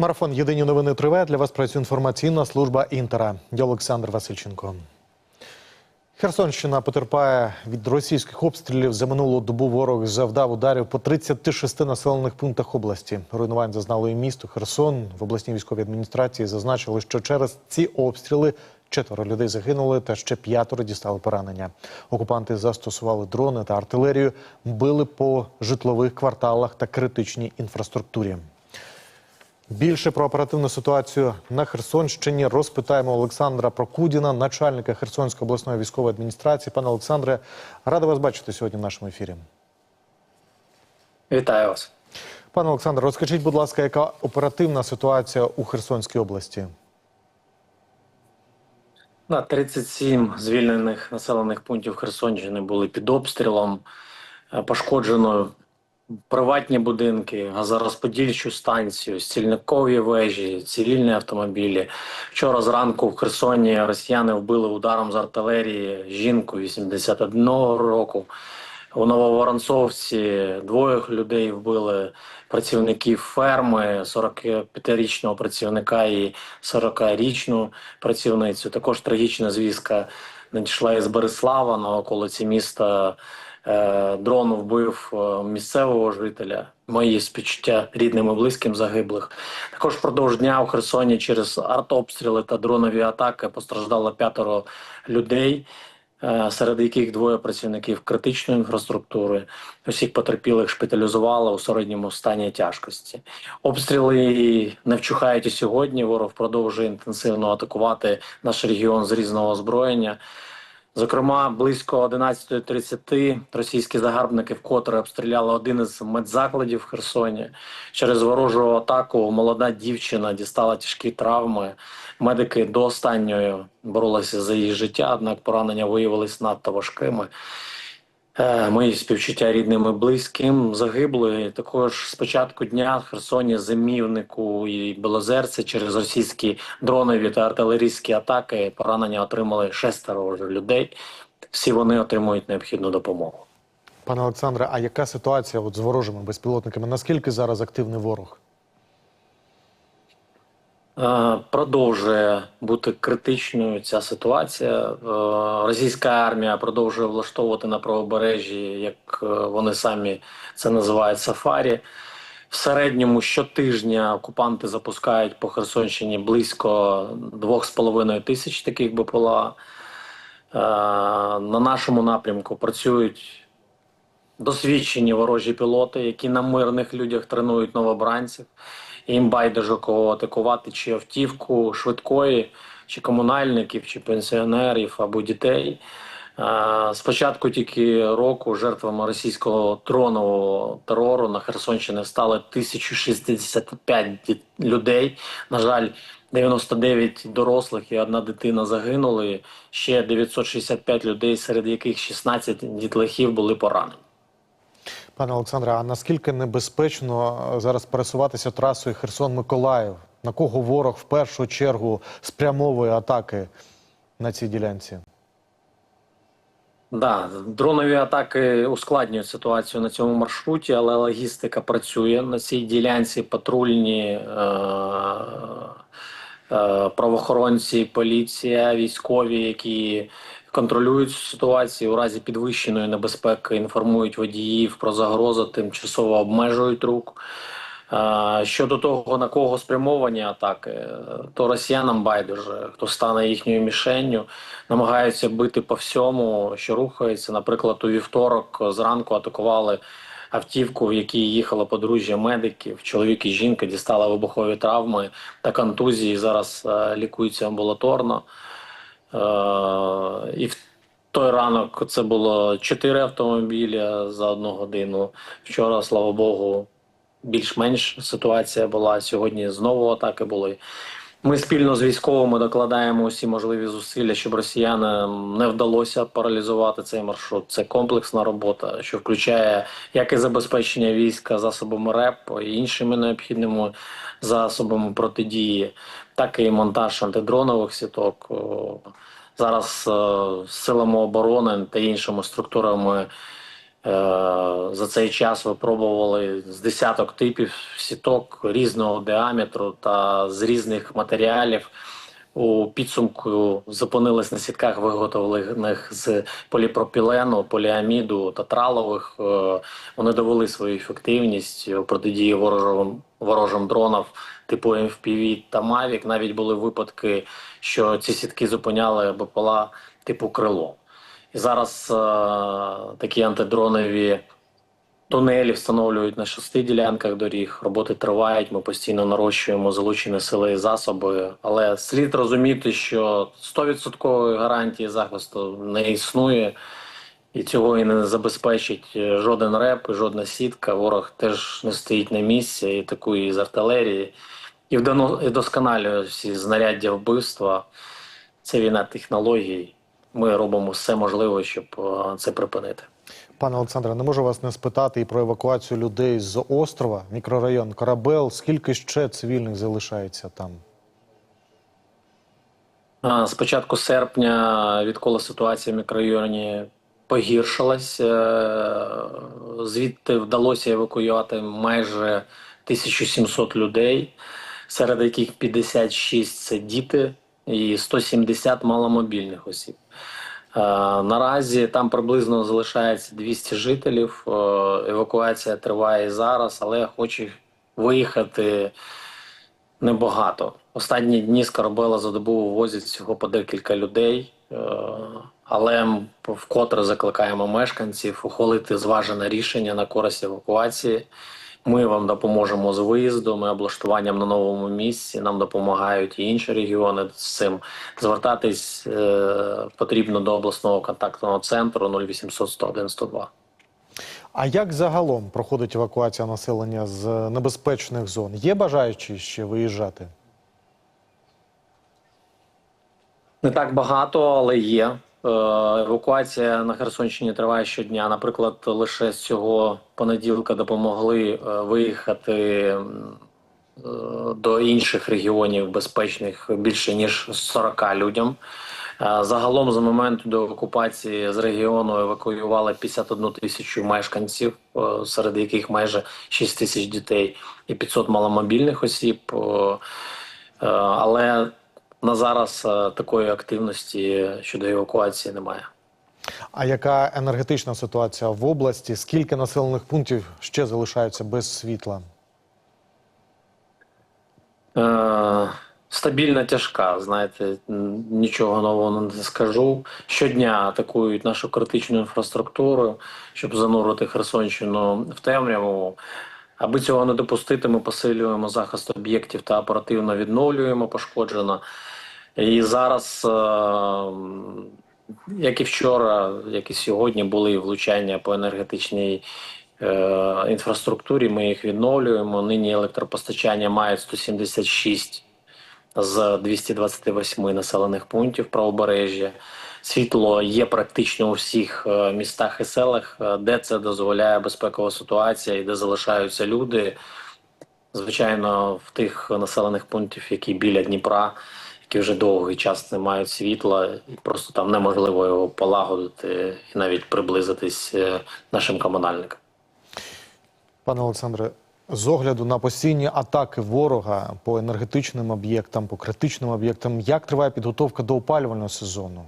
Марафон Єдині новини триває. Для вас працює інформаційна служба Інтера. Я Олександр Васильченко. Херсонщина потерпає від російських обстрілів. За минулу добу ворог завдав ударів по 36 населених пунктах області. Руйнувань зазнало і місто Херсон. В обласній військовій адміністрації зазначили, що через ці обстріли четверо людей загинули та ще п'ятеро дістали поранення. Окупанти застосували дрони та артилерію, били по житлових кварталах та критичній інфраструктурі. Більше про оперативну ситуацію на Херсонщині розпитаємо Олександра Прокудіна, начальника Херсонської обласної військової адміністрації. Пане Олександре, рада вас бачити сьогодні в нашому ефірі. Вітаю вас. Пане Олександре, розкажіть, будь ласка, яка оперативна ситуація у Херсонській області? Да, 37 звільнених населених пунктів Херсонщини були під обстрілом. Е, Пошкоджено приватні будинки, газорозподільчу станцію, стільникові вежі, цивільні автомобілі. Вчора зранку в Херсоні росіяни вбили ударом з артилерії жінку 81 року. У Нововоронцовці двоє людей вбили працівників ферми, 45-річного працівника і 40-річну працівницю. Також трагічна звістка надійшла із Береслава на околиці міста. Е, Дрон вбив е, місцевого жителя. Мої співчуття рідним і близьким загиблих. Також впродовж дня у Херсоні через артобстріли та дронові атаки постраждало п'ятеро людей е, серед яких двоє працівників критичної інфраструктури. Усіх потерпілих шпиталізували у середньому стані тяжкості. Обстріли не вчухають і сьогодні. Ворог продовжує інтенсивно атакувати наш регіон з різного озброєння. Зокрема, близько 11.30 російські загарбники вкотре обстріляли один із медзакладів в Херсоні. Через ворожу атаку молода дівчина дістала тяжкі травми. Медики до останньої боролися за її життя, однак поранення виявилися надто важкими. Е, Мої співчуття рідним і близьким загибли. Також з початку дня в Херсоні, Зимівнику і Білозерці через російські дронові та артилерійські атаки поранення отримали шестеро людей. Всі вони отримують необхідну допомогу. Пане Олександре, а яка ситуація от з ворожими безпілотниками? Наскільки зараз активний ворог? Е, Продовжує бути критичною ця ситуація. Е, Російська армія продовжує влаштовувати на правобережжі, як е, вони самі це називають сафарі. В середньому щотижня окупанти запускають по Херсонщині близько 2,5 тисяч таких БПЛА. На нашому напрямку працюють досвідчені ворожі пілоти, які на мирних людях тренують новобранців. Їм байдуже кого атакувати, чи автівку швидкої, чи комунальників, чи пенсіонерів або дітей. Е, З початку тільки року жертвами російського дронового терору на Херсонщині стали 1065 ді- людей. На жаль, 99 дорослих і одна дитина загинули. Ще 965 людей, серед яких 16 дітлахів були поранені. Пане Олександре, а наскільки небезпечно е, зараз пересуватися трасою Херсон-Миколаїв? На кого ворог в першу чергу спрямовує атаки на цій ділянці? Да, дронові атаки ускладнюють ситуацію на цьому маршруті, але логістика працює на цій ділянці. Патрульні е- е- правоохоронці, поліція, військові, які контролюють ситуацію у разі підвищеної небезпеки, інформують водіїв про загрозу, тимчасово обмежують рух. Е, Щодо того, на кого спрямовані атаки, то росіянам байдуже, хто стане їхньою мішенню, намагаються бити по всьому, що рухається. Наприклад, у вівторок зранку атакували автівку, в якій їхало подружжя медиків. Чоловік і жінка дістали вибухові травми та контузії. Зараз е, лікуються амбулаторно. Е, І в той ранок це було чотири автомобіля за одну годину. Вчора, слава Богу, більш-менш ситуація була. Сьогодні знову атаки були. Ми спільно з військовими докладаємо усі можливі зусилля, щоб росіянам не вдалося паралізувати цей маршрут. Це комплексна робота, що включає як і забезпечення війська засобами РЕП і іншими необхідними засобами протидії, так і монтаж антидронових сіток. Зараз е, силами оборони та іншими структурами За цей час випробували з десяток типів сіток різного діаметру та з різних матеріалів. У підсумку зупинились на сітках, виготовлених з поліпропілену, поліаміду та тралових. Е, Вони довели свою ефективність у протидії ворожим, ворожим дронам типу FPV та Mavic. Навіть були випадки, що ці сітки зупиняли БПЛА типу крило. І зараз е, такі антидронові Тунелі встановлюють на шести ділянках доріг. Роботи тривають. Ми постійно нарощуємо залучені сили і засоби. Але слід розуміти, що 100% гарантії захисту не існує, і цього і не забезпечить жоден реп, жодна сітка. Ворог теж не стоїть на місці і атакує із артилерії, і вдано- досконалює всі знаряддя вбивства. Це війна технологій. Ми робимо все можливе, щоб е, це припинити. Пане Олександре, не можу вас не спитати і про евакуацію людей з острова, мікрорайон Корабел. Скільки ще цивільних залишається там? А, З початку серпня, відколи ситуація в мікрорайоні погіршилась, е, звідти вдалося евакуювати майже 1700 людей, серед яких 56 – це діти і 170 маломобільних осіб. Е, Наразі там приблизно залишається 200 жителів. Е, Евакуація триває зараз, але хоче виїхати небагато. Останні дні з Карабела за добу возять всього по декілька людей, Е, але вкотре закликаємо мешканців ухвалити зважене рішення на користь евакуації. Ми вам допоможемо з виїздом і облаштуванням на новому місці. Нам допомагають і інші регіони з цим. Звертатись е, потрібно до обласного контактного центру 0800 101 102. А як загалом проходить евакуація населення з небезпечних зон? Є бажаючі ще виїжджати? Не так багато, але є. Е, Евакуація на Херсонщині триває щодня. Наприклад, лише з цього понеділка допомогли е, виїхати е, до інших регіонів безпечних більше ніж 40 людям. Загалом за моменту до окупації з регіону евакуювали 51 тисячу мешканців, серед яких майже 6 тисяч дітей і 500 маломобільних осіб. Але на зараз е, такої активності щодо евакуації немає. А яка енергетична ситуація в області? Скільки населених пунктів ще залишаються без світла? Е, стабільна тяжка, знаєте, нічого нового не скажу. Щодня атакують нашу критичну інфраструктуру, щоб занурити Херсонщину в темряву. Аби цього не допустити, ми посилюємо захист об'єктів та оперативно відновлюємо пошкоджено. І зараз, е, як і вчора, як і сьогодні, були влучання по енергетичній е, інфраструктурі. Ми їх відновлюємо. Нині електропостачання мають 176 з 228 населених пунктів правобережжя. Світло є практично у всіх е, містах і селах, е, де це дозволяє безпекова ситуація і де залишаються люди. Звичайно, в тих населених пунктів, які біля Дніпра, які вже довгий час не мають світла, просто там неможливо його полагодити і навіть приблизитись е, нашим комунальникам. Пане Олександре, з огляду на постійні атаки ворога по енергетичним об'єктам, по критичним об'єктам, як триває підготовка до опалювального сезону?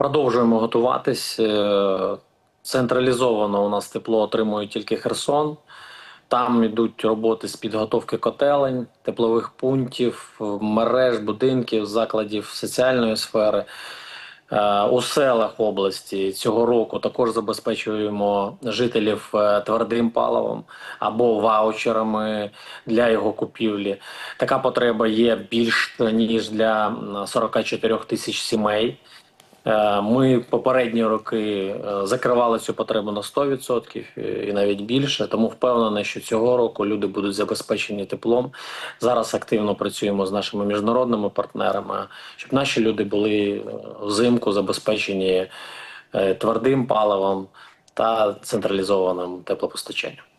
Продовжуємо готуватись. Е, Централізовано у нас тепло отримує тільки Херсон. Там йдуть роботи з підготовки котелень, теплових пунктів, мереж, будинків, закладів соціальної сфери. Е, У селах області цього року також забезпечуємо жителів е, твердим паливом або ваучерами для його купівлі. Така потреба є більш ніж для 44 тисяч сімей. Е, Ми попередні роки е, закривали цю потребу на 100% і навіть більше. Тому впевнений, що цього року люди будуть забезпечені теплом. Зараз активно працюємо з нашими міжнародними партнерами, щоб наші люди були е, взимку забезпечені е, твердим паливом та централізованим теплопостачанням.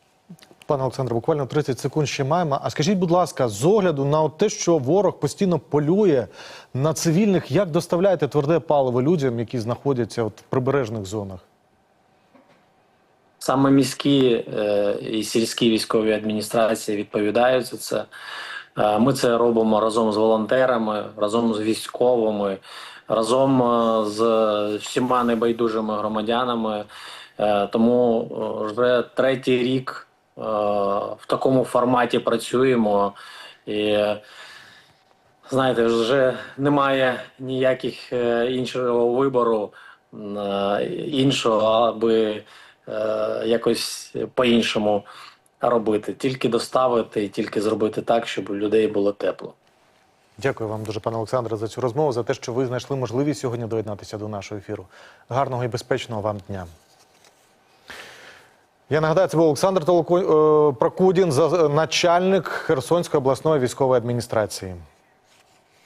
Пане Олександре, буквально 30 секунд ще маємо. А скажіть, будь ласка, з огляду на те, що ворог постійно полює на цивільних, як доставляєте тверде паливо людям, які знаходяться от в прибережних зонах? Саме міські е, і сільські військові адміністрації відповідають за це. Е, Ми це робимо разом з волонтерами, разом з військовими, разом е, з всіма небайдужими громадянами. Е, Тому е, вже третій рік в такому форматі працюємо. І знаєте, вже немає ніяких е, іншого вибору е, іншого, аби е, якось по-іншому робити. Тільки доставити тільки зробити так, щоб у людей було тепло. Дякую вам дуже, пане Олександре, за цю розмову, за те, що ви знайшли можливість сьогодні доєднатися до нашого ефіру. Гарного і безпечного вам дня. Я нагадаю, це був Олександр Толоко- е, Прокудін, начальник Херсонської обласної військової адміністрації.